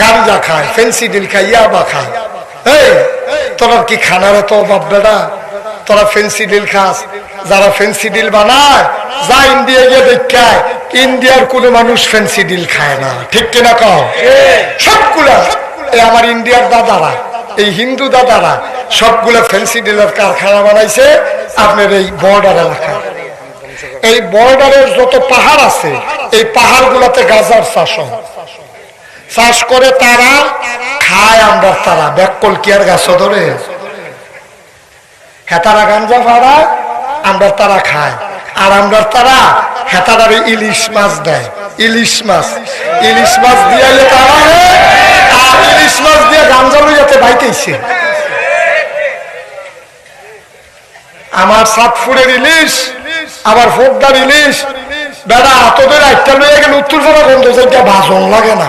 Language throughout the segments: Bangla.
গাঞ্জা খায় ফেন্সিডিল খায়, ইয়াবা খায়। এই, তোরা কি খানার তো অভাব বেটা তোরা ফেন্সিডিল খাস। যারা ফেন্সিডিল বানায়, যা ইন্ডিয়া গিয়ে দেখায় ইন্ডিয়ার কোনো মানুষ ফেন্সিডিল খায় না। ঠিক কিনা কও? সবগুলা। এই আমার ইন্ডিয়ার দাদারা, এই হিন্দু দাদারা, সবগুলো ফেন্সিডিলের কারখানা বানাইছে আপনার এই বর্ডার এলাকায়। এই বর্ডারের যত পাহাড় আছে, এই পাহাড় গুলাতে গাজার হয়। চাষ করে তারা খায় আমরা তারা। ব্যাকল কি আর গাছ ধরে? হেতারা গাঞ্জা ভাড়া আমরা তারা খায় আর আমরা তারা হেতারার ইলিশ মাছ দেয়। ইলিশ মাছ। ইলিশ মাছ দিয়ে তারা আর ইলিশ মাছ দিয়ে গাঞ্জা লইয়াতে বাইতেছে। আমার সাতফুরের ইলিশ আবার ফোকদার ইলিশ বেড়া তোদের একটা লইয়া গেলে উত্তর পাড়া গন্ধ ভাজন লাগে না।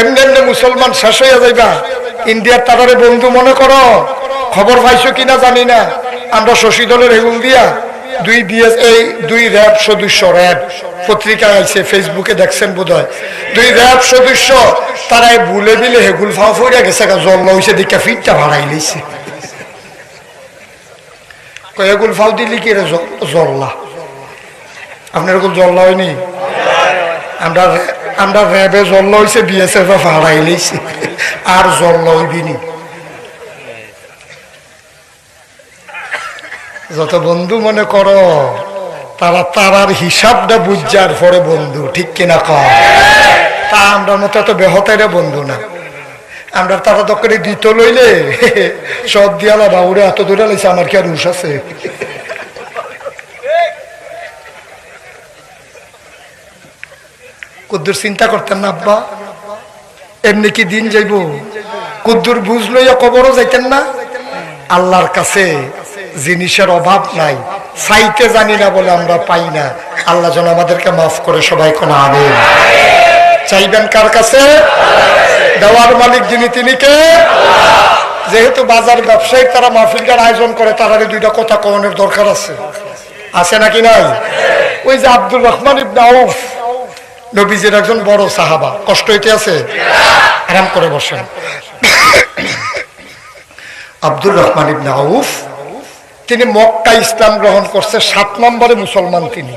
এমনি এমনি মুসলমান শেষ হয়ে যাইবা। ইন্ডিয়ার তারারে বন্ধু মনে করো। খবর পাইছো কিনা জানি না। আমরা শশী দলের হেগুল দিয়া দুই বিএস এই দুই র্যাব সদস্য, র্যাব পত্রিকায় আছে ফেসবুকে দেখছেন বোধ দুই র্যাব সদস্য, তারাই ভুলে দিলে হেগুল ফাও ফইরা গেছে জল হয়েছে দিকে ফিটটা ভাড়াই লইছে। এগুল ফাও দিলি কি রে জল্লা? আপনার এরকম জল্লা হয়নি? আমরা আমরা র্যাবে জল্লা হয়েছে বিএসএফ হারাই লইছে। আর জল্লা হইবিনি যত বন্ধু মনে করো, তারা তারার হিসাবটা বুঝার পরে বন্ধু, ঠিক কিনা কম তা আমরা মতো এত বেহতাইরা বন্ধু না। আমরা তারা দোকানে দিত লইলে সব দিয়ালা বাবুরে এত দূরে লাইছে, আমার কি আর উস আছে? কুদ্দুর চিন্তা করতেন না, আব্বা। এমনি কি দিন যাইব? কুদ্দুর বুঝ লইয়া কবরও যাইতেন না। আল্লাহর কাছে জিনিসের অভাব নাই। চাইতে জানি না বলে আমরা পাই না। আল্লাহ যেন আমাদেরকে মাফ করে সবাই কোন আনে চাইবেন কার কাছে? দেওয়ার মালিক যিনি, তিনি কে? যেহেতু বাজার ব্যবসায়ী তারা মাহফিলটার আয়োজন করে, তারা দুইটা কথা কমনের দরকার আছে। আছে নাকি নাই? ওই যে আব্দুর রহমান ইবনে আউফ। নবীজির একজন বড় সাহাবা। কষ্ট হইতে আছে? আরাম করে বসেন। আব্দুর রহমান ইবনে আউফ, তিনি মক্কা ইসলাম গ্রহণ করছে, সাত নম্বরে মুসলমান তিনি।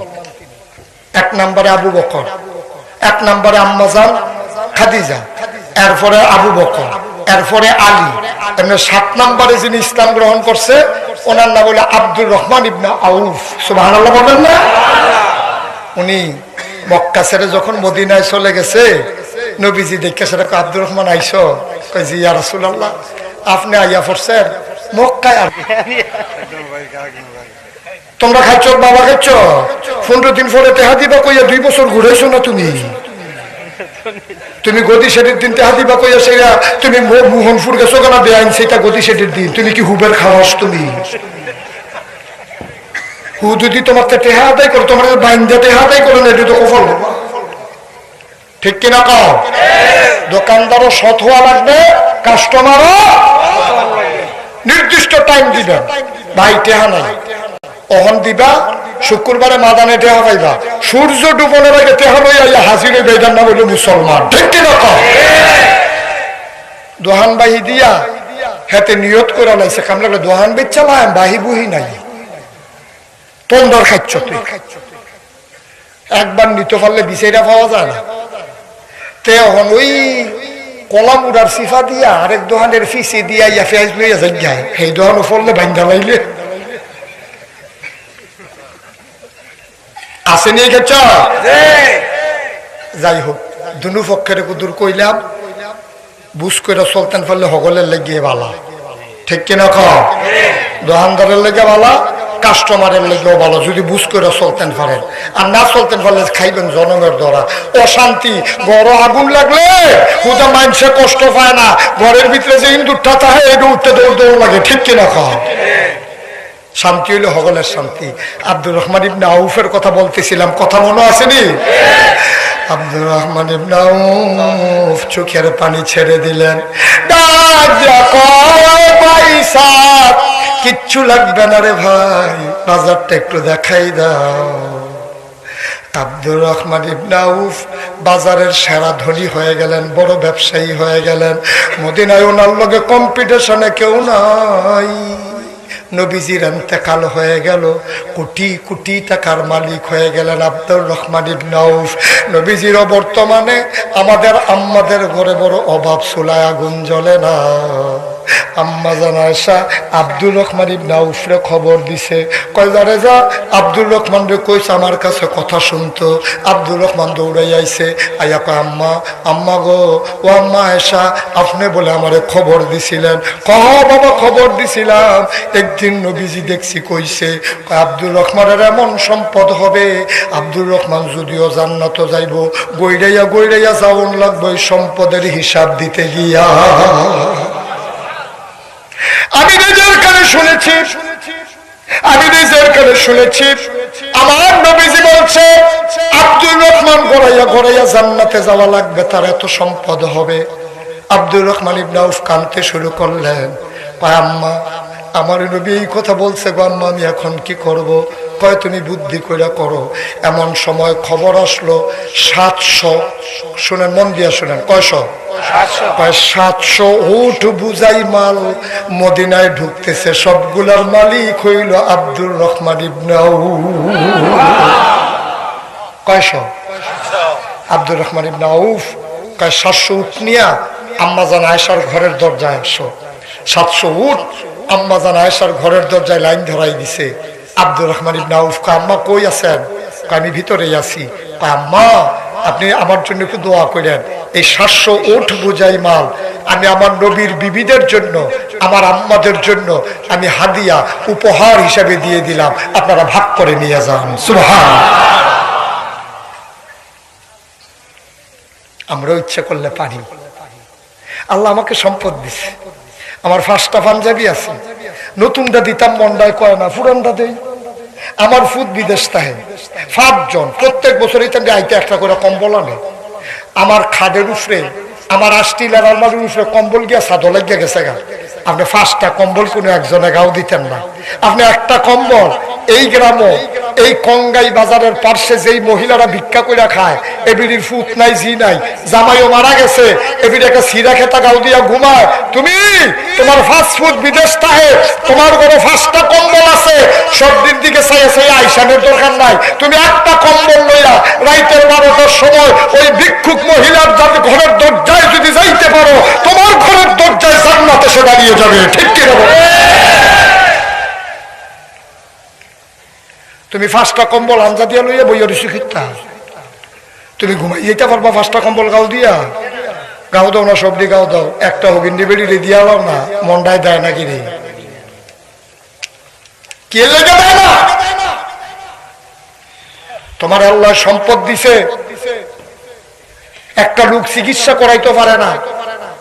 এক নম্বরে আবু বকর, এক নম্বরে আম্মাজান খাদিজা, এরপরে আবু বকর, এরপরে আলী। এমনি সাত নম্বরে যিনি ইসলাম গ্রহণ করছে, ওনার নাম হলো আব্দুর রহমান ইবনা আউফ। সুবাহ বলেন না? উনি মক্কা ছেড়ে যখন মদিনায় চলে গেছে, নবীজি দেখে সেটা আব্দুর রহমান, আইসো? জি রাসূলুল্লাহ, আপনি আইয়া পড়ছেন তোমরা খাচ্ছ বাবা খাচ্ছ পনেরো দিন পরে তেহা দিবা কইয়া দুই বছর ঘুরেছো না তুমি? তুমি গদি সেটির দিন তেহা দিবা কইয়া সেটা তুমি মোহনপুর গেছো কেনা? বেআইন সেটা গদি সেটির দিন। তুমি কি হুবের খাওয়াস তুমি? হু যদি তোমার টেহা আদায় করো তোমার বাইন্দা করো না, এটা তো কফল ঠিক কিনা দোকানদারও সৎ হওয়া লাগবে, কাস্টমারও নির্দিষ্ট টাইম দিবেন ভাই, টেহা নাই। অহন দিবা, শুক্রবারে মাদানে টেহা পাইবা। সূর্য ডুবনের আগে টেহা লইয়া ইয়া হাজিরে বেদার না বলে মুসলমান। ঠিক কিনা কও? দোহান বাহি দিয়া হাতে নিয়ত করে লাইছে কামলা দোহান বেচালাম বাহি বুহি নাই। তন্দর খাচ্ছ তুই। একবার নিতে পারলে বিচাইরা পাওয়া যায় না। তে ওই কলাম উড়ার সিফা দিয়া আরেক দোকানের ফিসি দিয়া ইয়া ফেয়াজ লইয়া যাই যায় সেই দোকানও ফললে বাইন্দা লাইলে। আছে নিয়ে গেছ যাই হোক, দুনু পক্ষের কুদুর কইলাম, বুঝ করে চলতেন ফেললে হগলের লেগে বালা। ঠিক কিনা খ দোকানদারের লেগে বালা? কাস্টমারের লেগেও ভালো, যদি বুঝ করে চলতেন পারেন। আর না চলতেন পারলে খাইবেন জনমের দ্বারা। অশান্তি, বড় আগুন লাগলে হুদা মানুষে কষ্ট পায় না। ঘরের ভিতরে যে ইন্দুরটা থাকে এটা উঠতে দৌড় দৌড় লাগে, ঠিক কিনা খাওয়া শান্তি হইলে হগলের শান্তি। আব্দুর রহমান ইবনে আউফের কথা বলতেছিলাম, কথা মনে আসেনি? আব্দুর রহমান ইবনে আউফ চোখের পানি ছেড়ে দিলেন। ডাক কিচ্ছু লাগবে না রে ভাই। বাজারটা একটু দেখাই দাও। আব্দুর রহমান ইবনাউফ বাজারের সেরা ধনী হয়ে গেলেন, বড় ব্যবসায়ী হয়ে গেলেন। মদিনায় ওনার লগে কম্পিটিশনে কেউ নাই। নবীজির এতেকাল হয়ে গেল। কোটি কোটি টাকার মালিক হয়ে গেলেন আব্দুর রহমান ইবনাউফ নবীজিরও বর্তমানে আমাদের আম্মাদের ঘরে বড় অভাব চুলায় আগুন জ্বলে না। আম্মা জানায়সা আব্দুর রহমান আউফরে খবর দিছে। কয় যা, আব্দুর রহমান রে কইছে আমার কাছে কথা শুনতো। আব্দুর রহমান দৌড়াই আম্মা আম্মা গো, ও আম্মা আপনি বলে আমারে খবর দিছিলেন। কহ, বাবা, খবর দিছিলাম। একদিন নবীজি দেখছি কইছে আব্দুর রহমানের এমন সম্পদ হবে। আব্দুর রহমান যদিও জান্নাত যাইব গৈরাইয়া গৈরাইয়া যাওন লাগবে সম্পদের হিসাব দিতে গিয়া। আমি নিজের কানে শুনেছি। আমি নিজের কানে শুনেছি। আমার নবীজি বলছে, আব্দুর রহমান গড়াইয়া গড়াইয়া জান্নাতে যাওয়া লাগবে, তার এত সম্পদ হবে। আব্দুর রহমান ইবনাউফ কানতে শুরু করলেন। আমার নবী এই কথা বলছে গো আম্মা আমি এখন কি করব? কয় তুমি বুদ্ধি করে করো। এমন সময় খবর আসলো সাতশো শুনেন মন দিয়া শুনেন কয়শো? কয় সাতশো উঠ বুঝাই মাল মদিনায় ঢুকতেছে সবগুলার মালিক হইল আব্দুর রহমান ইবনাউ কয়শো? আব্দুর রহমান ইবনা আউফ। কয় সাতশো উঠ নিয়া আম্মাজান আয়সার ঘরের দরজায় একশো সাতশো উঠ আম্মাজান আয়সার ঘরের দরজায় লাইন ধরাই দিছে। আব্দুর রহমান ইবনা কয়, আম্মা কই আছেন? আমি ভিতরেই আছি। আম্মা, আপনি আমার জন্য একটু দোয়া করেন। এই সাতশো উঠ বোঝাই মাল। আমি আমার নবীর বিবিদের জন্য, আমার আম্মাদের জন্য আমি হাদিয়া উপহার হিসাবে দিয়ে দিলাম। আপনারা ভাগ করে নিয়ে যান। সুহান আমরাও ইচ্ছা করলে পারি। আল্লাহ আমাকে সম্পদ দিছে। আমার ফার্স্টটা পাঞ্জাবি আছে। নতুনটা দিতাম মন্ডায় কয় না পুরানটা দেই। আমার ফুদ বিদেশ তাহে। পাঁচজন প্রত্যেক বছর এই আইতে একটা করে কম্বল আনে। আমার খাদের উফরে, আমার আষ্টিলার আলমারির উফরে কম্বল গিয়া সাদলে গিয়া গেছে গা। আপনি পাঁচটা কম্বল কোনো একজনে গাও দিতেন না। আপনি একটা কম্বল, এই গ্রামও এই কঙ্গাই বাজারের পার্শ্বে যেই মহিলারা ভিক্ষা করে খায়, এবিডির ফুট নাই, জি নাই, জামাইও মারা গেছে, এবিডি একটা সিরা খেতা গাও দিয়া ঘুমায়। তুমি, তোমার ফাস্ট ফুড বিদেশ তাহে, তোমার ঘরে পাঁচটা কম্বল আছে সব দিন দিকে চাইয়া চাইয়া আইসানের দরকার নাই। তুমি একটা কম্বল লইয়া রাইতের বারোটার সময় ওই ভিক্ষুক মহিলার যাতে ঘরের দরজায় যদি যাইতে পারো, তোমার ঘরের দরজায় জান্নাত এসে দাঁড়িয়ে যাবে, ঠিক তুমি পাঁচটা কম্বল আঞ্জা দিয়া লইয়া বইয়া রুচি খিতা তুমি ঘুমাই যেতে পারবা পাঁচটা কম্বল গাও দিয়া? গাও দাও না সবজি গাও দাও। একটা হগিন্ডি বেড়ি রেডি আলাম না, মন্ডায় দেয় নাকি রে কে দেয় তোমার আল্লাহ সম্পদ দিছে। একটা লোক চিকিৎসা করাইতে পারে না।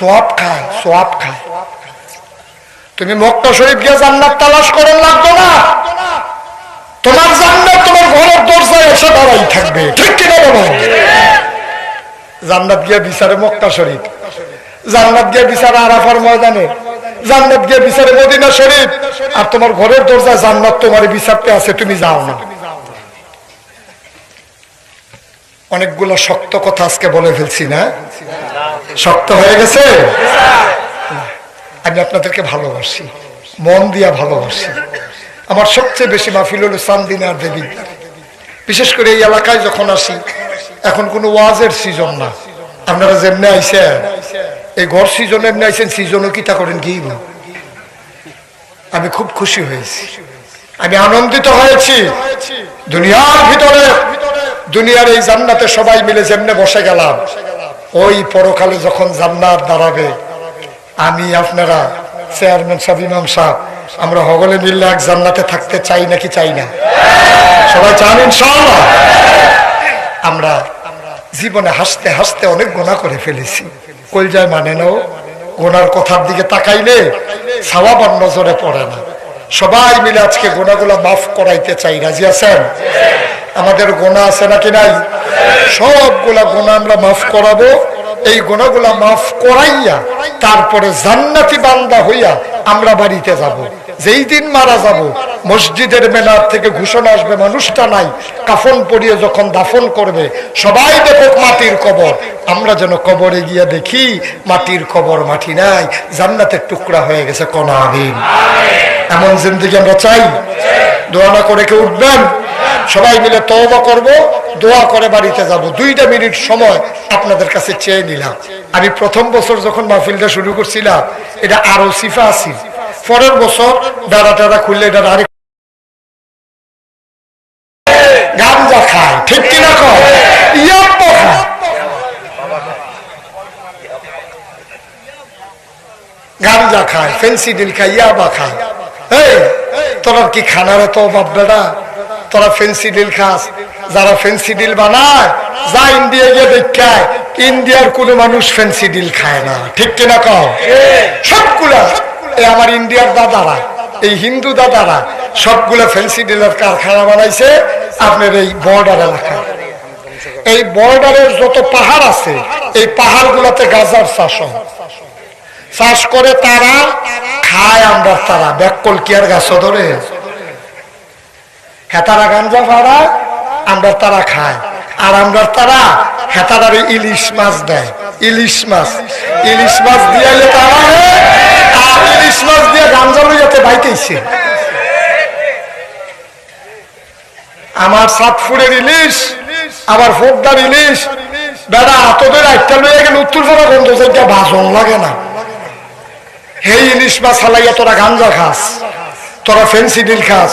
সোয়াব খায় সোয়াব খায় তুমি মক্কা শরীফ গিয়ে জান্নাত তালাশ করেন লাগতো না? তোমার জান্নাত তোমার ঘরের দরজায় এসে দাঁড়াই থাকবে। ঠিক কিনা বলো? জান্নাত গিয়ে বিচারে মক্কা শরীফ। জান্নাত গিয়ে বিচারে আরাফার ময়দানে। জান্নাত গিয়ে বিচারে মদিনা শরীফ। আর তোমার ঘরের দরজায় জান্নাত তোমার বিচারতে আছে, তুমি যাও না। অনেকগুলো শক্ত কথা আজকে বলে ফেলছি না? শক্ত হয়ে গেছে? আমি আপনাদেরকে ভালোবাসি, মন দিয়া ভালোবাসি। আমার সবচেয়ে বেশি মাহফিল হলো সান্দিনার দেবী। বিশেষ করে এই এলাকায় যখন আসি, এখন কোনো ওয়াজের সিজন না। আপনারা যেমনি আইসেন এই ঘর সিজন এমনি আইসেন সিজনও কিতা করেন কি আমি খুব খুশি হয়েছি। আমি আনন্দিত হয়েছি। দুনিয়ার ভিতরে, দুনিয়ার এই জান্নাতে সবাই মিলে যেমনে বসে গেলাম ওই পরকালে যখন জান্নাত দাঁড়াবে, আমি আপনারা চেয়ারম্যান সাহেব, ইমাম সাহেব, আমরা হগলে মিললে এক জান্নাতে থাকতে চাই নাকি চাই না? সবাই চান ইনশাআল্লাহ। আমরা জীবনে হাসতে হাসতে অনেক গোনা করে ফেলেছি। কলজায় মানে নাও, গোনার কথার দিকে তাকাইলে সাবাবার নজরে পড়ে না। সবাই মিলে আজকে গোনাগুলা মাফ করাইতে চাই, রাজি আছেন? আমাদের গোনা আছে নাকি নাই? সবগুলা গোনা আমরা মাফ করাবো। এই গোনাগুলা মাফ করাইয়া তারপরে জান্নাতি বান্দা হইয়া আমরা বাড়িতে যাব। যেই দিন মারা যাব, মসজিদের মেলার থেকে ঘোষণা আসবে, মানুষটা নাই, কাফন পরিয়ে যখন দাফন করবে, সবাই দেখুক মাটির কবর। আমরা যেন কবরে গিয়া দেখি, মাটির কবর মাটি নাই, জান্নাতের টুকরা হয়ে গেছে কনা এমন জিন্দিগি আমরা চাই। দোয়া না করে কেউ উঠবেন? সবাই মিলে তওবা করব, দোয়া করে বাড়িতে যাব। দুইটা মিনিট সময় আপনাদের কাছে চেয়ে নিলাম। আমি প্রথম বছর যখন মাহফিলটা শুরু করছিলাম, এটা আরও সিফা আসি পরের বছর ডাড়া টাড়া খুললে এটা আরেক খায়। খায়। ফেন্সিডিল খায় ইয়াবা খায়। তোরা কি খানার তো বাপ বেড়া তোরা ফেন্সিডিল খাস। যারা ফেন্সিডিল বানায়, যা ইন্ডিয়া গিয়ে দেখায় ইন্ডিয়ার কোনো মানুষ ফেন্সিডিল খায় না। ঠিক কিনা কও? সবগুলা। এই আমার ইন্ডিয়ার দাদারা, এই হিন্দু দাদারা, সবগুলা ফেন্সিডিলের কারখানা বানাইছে আপনার এই বর্ডার এলাকায়। এই বর্ডারের যত পাহাড় আছে, এই পাহাড় গুলাতে গাজার চাষ চাষ করে তারা, খায় আমরা তারা। ব্যাককল কি আর গাছ ধরে? হেতারা গাঞ্জা ভাড়া আমরা তারা খায়। আর আমরা তারা হেতারার ইলিশ মাছ দেয়। ইলিশ মাছ। ইলিশ মাছ দিয়ে ইলিশ মাছ দিয়ে গাঞ্জা লইয়াতে বাইতেছে। আমার সাতফুরের ইলিশ আবার ফোকদার ইলিশ, বেড়া তোদের একটা লইয়া গেলে উত্তর পাড়া গন্ধ সেটা ভাজন লাগে না। হেই ইলিশ মাছ হালাইয়া তোরা গাঞ্জা খাস, তোরা ফেন্সি ডিল খাস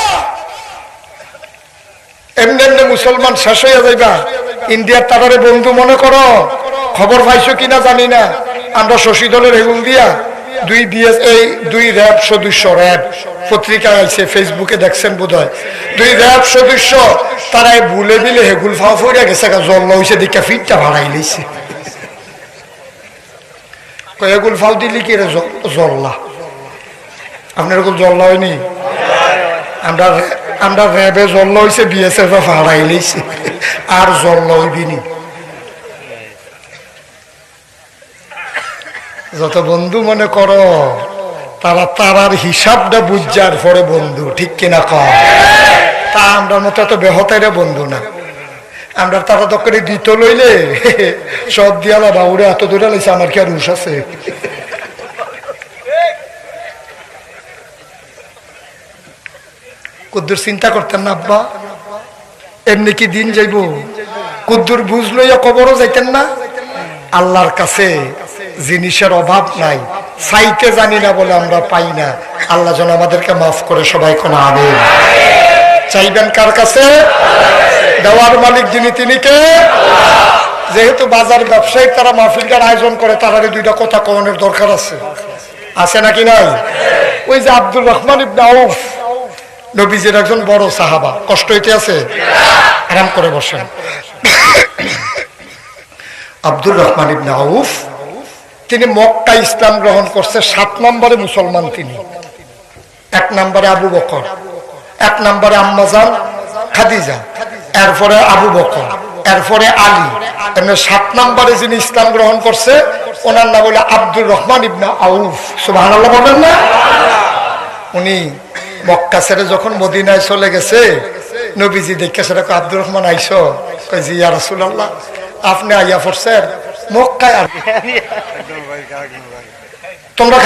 এমনি এমনি মুসলমান শেষ হয়ে যাইবা। ইন্ডিয়ার তারারে বন্ধু মনে করো। খবর পাইছো কিনা জানি না। আমরা শশী দলের হেগুল দিয়া দুই বিএস, এই দুই র্যাব সদস্য, র্যাব পত্রিকায় আছে ফেসবুকে দেখছেন বোধ দুই র্যাব সদস্য, তারাই ভুলে বিলে হেগুল ফাও ফরিয়া গেছে জল হয়েছে দিকে ফিটটা ভাড়াই লইছে। এগুল ফাও দিলি কি রে জল্লা? আপনার জল্লা হয়নি? আমরা আমরা র্যাবে জল হয়েছে বিএসএফ হারাই লইছে। আর জল্লা হইবিনি যত বন্ধু মনে করো, তারা তারার হিসাবটা বুঝার পরে বন্ধু, ঠিক কিনা কম তা আমরা মতো এত বেহতাইরে বন্ধু না। আমরা তারা তো করে দিত লইলে সব দিয়ালা বাউরে এত দূরে লাইছে, আমার কি আর হুশ আছে? কুদ্দুর চিন্তা করতেন না, আব্বা। এমনি কি দিন যাইব? কুদ্দুর বুঝ লইয়া কবরও যাইতেন না। আল্লাহর কাছে জিনিসের অভাব নাই। চাইতে জানি না বলে আমরা পাই না। আল্লাহ যেন আমাদেরকে মাফ করে সবাই কোনো আবে চাইবেন কার কাছে? দেওয়ার মালিক যিনি, তিনি কে? যেহেতু বাজার ব্যবসায়ী, তারা মাহফিলটার আয়োজন করে তারারে দুইটা কথা কমানোর দরকার আছে। আছে নাকি নাই? ওই যে আব্দুর রহমান ইবনে আউফ। নবীজির একজন বড় সাহাবা। কষ্ট হইতে আছে? আরাম করে বসেন। আব্দুর রহমান ইবনে আউফ, তিনি মক্কা ইসলাম গ্রহণ করছে সাত নম্বরে মুসলমান তিনি। এক নম্বরে আবু বকর, এক নম্বরে আম্মাজান খাদিজা, এরপরে আবু বকর, এরপরে আলী। এমনি সাত নম্বরে যিনি ইসলাম গ্রহণ করছে, ওনার নাম হলো আব্দুর রহমান ইবনা আউফ। সুবাহ বলেন না? উনি মক্কা ছেড়ে যখন মদিনায় চলে গেছে নবীজি দেখে সেটা আব্দুর রহমান আইসো? জি আর রসুল্লাহ আপনি আইয়া পড়ছেন মক্কায় আর তোমরা